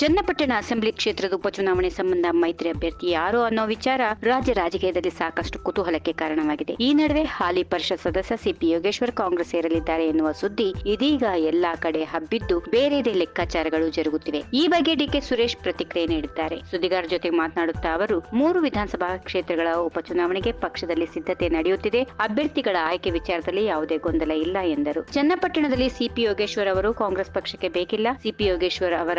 Channapatna assembly ಕ್ಷೇತ್ರದ ಉಪಚುನಾವಣೆ ಸಂಬಂಧ ಮೈತ್ರಿ ಅಭ್ಯರ್ಥಿ ಯಾರು ಅನ್ನೋ ವಿಚಾರ ರಾಜ್ಯ ರಾಜಕೀಯದಲ್ಲಿ ಸಾಕಷ್ಟು ಕುತೂಹಲಕ್ಕೆ ಕಾರಣವಾಗಿದೆ. ಈ ನಡುವೆ ಹಾಲಿ ಪರಿಷತ್ ಸದಸ್ಯ ಸಿಪಿ ಯೋಗೇಶ್ವರ್ ಕಾಂಗ್ರೆಸ್ ಸೇರಲಿದ್ದಾರೆ ಎನ್ನುವ ಸುದ್ದಿ ಇದೀಗ ಎಲ್ಲಾ ಕಡೆ ಹಬ್ಬಿದ್ದು ಬೇರೆದೇ ಲೆಕ್ಕಾಚಾರಗಳು ಜರುಗುತ್ತಿವೆ. ಈ ಬಗ್ಗೆ ಡಿಕೆ ಸುರೇಶ್ ಪ್ರತಿಕ್ರಿಯೆ ನೀಡಿದ್ದಾರೆ. ಸುದ್ದಿಗಾರರ ಜೊತೆ ಮಾತನಾಡುತ್ತಾ ಅವರು, ಮೂರು ವಿಧಾನಸಭಾ ಕ್ಷೇತ್ರಗಳ ಉಪಚುನಾವಣೆಗೆ ಪಕ್ಷದಲ್ಲಿ ಸಿದ್ಧತೆ ನಡೆಯುತ್ತಿದೆ. ಅಭ್ಯರ್ಥಿಗಳ ಆಯ್ಕೆ ವಿಚಾರದಲ್ಲಿ ಯಾವುದೇ ಗೊಂದಲ ಇಲ್ಲ ಎಂದರು. ಚನ್ನಪಟ್ಟಣದಲ್ಲಿ ಸಿಪಿ ಯೋಗೇಶ್ವರ್ ಅವರು ಕಾಂಗ್ರೆಸ್ ಪಕ್ಷಕ್ಕೆ ಬೇಕಿಲ್ಲ. ಸಿಪಿ ಯೋಗೇಶ್ವರ್ ಅವರ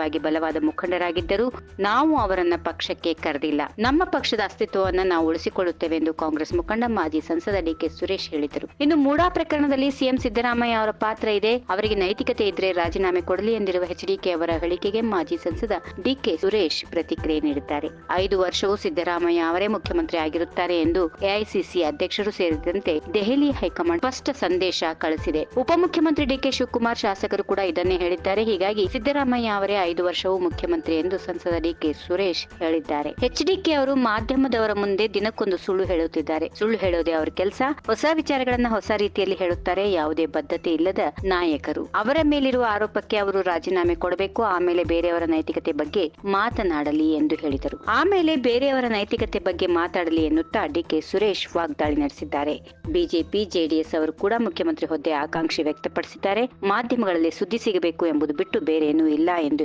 ರಾಜಕೀಯವಾಗಿ ಬಲವಾದ ಮುಖಂಡರಾಗಿದ್ದರು ನಾವು ಅವರನ್ನ ಪಕ್ಷಕ್ಕೆ ಕರೆದಿಲ್ಲ. ನಮ್ಮ ಪಕ್ಷದ ಅಸ್ತಿತ್ವವನ್ನು ನಾವು ಉಳಿಸಿಕೊಳ್ಳುತ್ತೇವೆ ಎಂದು ಕಾಂಗ್ರೆಸ್ ಮುಖಂಡ ಮಾಜಿ ಸಂಸದ ಡಿಕೆ ಸುರೇಶ್ ಹೇಳಿದರು. ಇನ್ನು ಮೂಡಾ ಪ್ರಕರಣದಲ್ಲಿ ಸಿಎಂ ಸಿದ್ದರಾಮಯ್ಯ ಅವರ ಪಾತ್ರ ಇದೆ. ಅವರಿಗೆ ನೈತಿಕತೆ ಇದ್ರೆ ರಾಜೀನಾಮೆ ಕೊಡಲಿ ಎಂದಿರುವ ಎಚ್ಡಿಕೆ ಅವರ ಹೇಳಿಕೆಗೆ ಮಾಜಿ ಸಂಸದ ಡಿಕೆ ಸುರೇಶ್ ಪ್ರತಿಕ್ರಿಯೆ ನೀಡಿದ್ದಾರೆ. ಐದು ವರ್ಷವೂ ಸಿದ್ದರಾಮಯ್ಯ ಅವರೇ ಮುಖ್ಯಮಂತ್ರಿ ಆಗಿರುತ್ತಾರೆ ಎಂದು ಎಐಸಿಸಿ ಅಧ್ಯಕ್ಷರು ಸೇರಿದಂತೆ ದೆಹಲಿ ಹೈಕಮಾಂಡ್ ಸ್ಪಷ್ಟ ಸಂದೇಶ ಕಳಿಸಿದೆ. ಉಪಮುಖ್ಯಮಂತ್ರಿ ಡಿಕೆ ಶಿವಕುಮಾರ್ ಶಾಸಕರು ಕೂಡ ಇದನ್ನೇ ಹೇಳಿದ್ದಾರೆ. ಹೀಗಾಗಿ ಸಿದ್ದರಾಮಯ್ಯ ಅವರೇ ಐದು ವರ್ಷವೂ ಮುಖ್ಯಮಂತ್ರಿ ಎಂದು ಸಂಸದ ಡಿಕೆ ಸುರೇಶ್ ಹೇಳಿದ್ದಾರೆ. ಎಚ್ಡಿಕೆ ಅವರು ಮಾಧ್ಯಮದವರ ಮುಂದೆ ದಿನಕ್ಕೊಂದು ಸುಳ್ಳು ಹೇಳುತ್ತಿದ್ದಾರೆ. ಸುಳ್ಳು ಹೇಳೋದೇ ಅವರ ಕೆಲಸ. ಹೊಸ ವಿಚಾರಗಳನ್ನ ಹೊಸ ರೀತಿಯಲ್ಲಿ ಹೇಳುತ್ತಾರೆ. ಯಾವುದೇ ಬದ್ಧತೆ ಇಲ್ಲದ ನಾಯಕರು. ಅವರ ಮೇಲಿರುವ ಆರೋಪಕ್ಕೆ ಅವರು ರಾಜೀನಾಮೆ ಕೊಡಬೇಕು. ಆಮೇಲೆ ಬೇರೆಯವರ ನೈತಿಕತೆ ಬಗ್ಗೆ ಮಾತನಾಡಲಿ ಎಂದು ಹೇಳಿದರು. ಆಮೇಲೆ ಬೇರೆಯವರ ನೈತಿಕತೆ ಬಗ್ಗೆ ಮಾತಾಡಲಿ ಎನ್ನುತ್ತಾ ಡಿಕೆ ಸುರೇಶ್ ವಾಗ್ದಾಳಿ ನಡೆಸಿದ್ದಾರೆ. ಬಿಜೆಪಿ ಜೆಡಿಎಸ್ ಅವರು ಕೂಡ ಮುಖ್ಯಮಂತ್ರಿ ಹುದ್ದೆ ಆಕಾಂಕ್ಷೆ ವ್ಯಕ್ತಪಡಿಸಿದ್ದಾರೆ. ಮಾಧ್ಯಮಗಳಲ್ಲಿ ಸುದ್ದಿ ಸಿಗಬೇಕು ಎಂಬುದು ಬಿಟ್ಟು ಬೇರೇನೂ ಇಲ್ಲ ಎಂದು